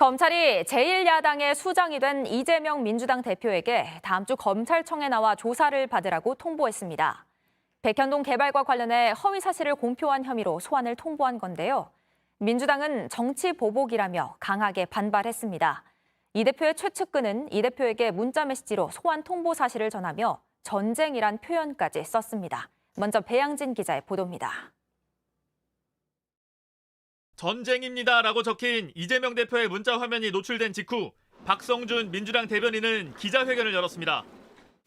검찰이 제1야당의 수장이 된 이재명 민주당 대표에게 다음 주 검찰청에 나와 조사를 받으라고 통보했습니다. 백현동 개발과 관련해 허위 사실을 공표한 혐의로 소환을 통보한 건데요. 민주당은 정치 보복이라며 강하게 반발했습니다. 이 대표의 최측근은 이 대표에게 문자 메시지로 소환 통보 사실을 전하며 전쟁이란 표현까지 썼습니다. 먼저 배양진 기자의 보도입니다. 전쟁입니다라고 적힌 이재명 대표의 문자 화면이 노출된 직후 박성준 민주당 대변인은 기자회견을 열었습니다.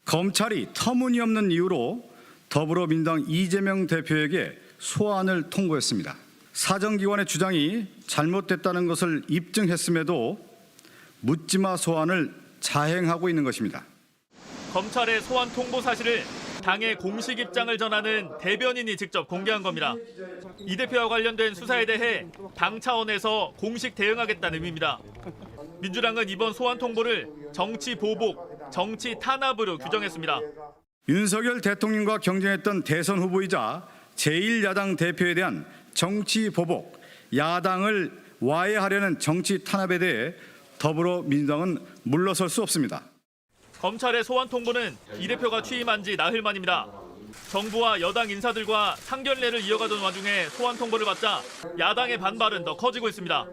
검찰이 터무니없는 이유로 더불어민주당 이재명 대표에게 소환을 통보했습니다. 사정기관의 주장이 잘못됐다는 것을 입증했음에도 묻지마 소환을 자행하고 있는 것입니다. 검찰의 소환 통보 사실을 당의 공식 입장을 전하는 대변인이 직접 공개한 겁니다. 이 대표와 관련된 수사에 대해 당 차원에서 공식 대응하겠다는 의미입니다. 민주당은 이번 소환 통보를 정치 보복, 정치 탄압으로 규정했습니다. 윤석열 대통령과 경쟁했던 대선 후보이자 제1야당 대표에 대한 정치 보복, 야당을 와해하려는 정치 탄압에 대해 더불어민주당은 물러설 수 없습니다. 검찰의 소환 통보는 이 대표가 취임한 지 나흘 만입니다. 정부와 여당 인사들과 상견례를 이어가던 와중에 소환 통보를 받자 야당의 반발은 더 커지고 있습니다.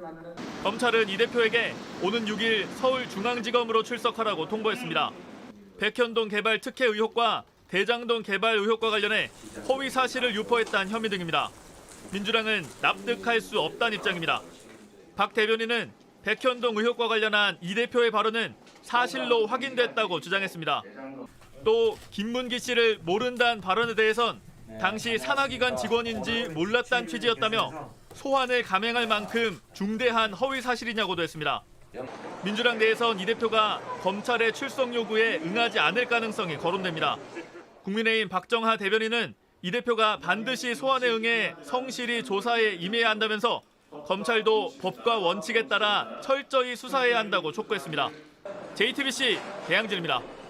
검찰은 이 대표에게 오는 6일 서울중앙지검으로 출석하라고 통보했습니다. 백현동 개발 특혜 의혹과 대장동 개발 의혹과 관련해 허위 사실을 유포했다는 혐의 등입니다. 민주당은 납득할 수 없다는 입장입니다. 박 대변인은 백현동 의혹과 관련한 이 대표의 발언은 사실로 확인됐다고 주장했습니다. 또 김문기 씨를 모른다는 발언에 대해선 당시 산하기관 직원인지 몰랐다는 취지였다며 소환을 감행할 만큼 중대한 허위 사실이냐고도 했습니다. 민주당 내에선 이 대표가 검찰의 출석 요구에 응하지 않을 가능성이 거론됩니다. 국민의힘 박정하 대변인은 이 대표가 반드시 소환에 응해 성실히 조사에 임해야 한다면서 검찰도 법과 원칙에 따라 철저히 수사해야 한다고 촉구했습니다. JTBC 배양진입니다.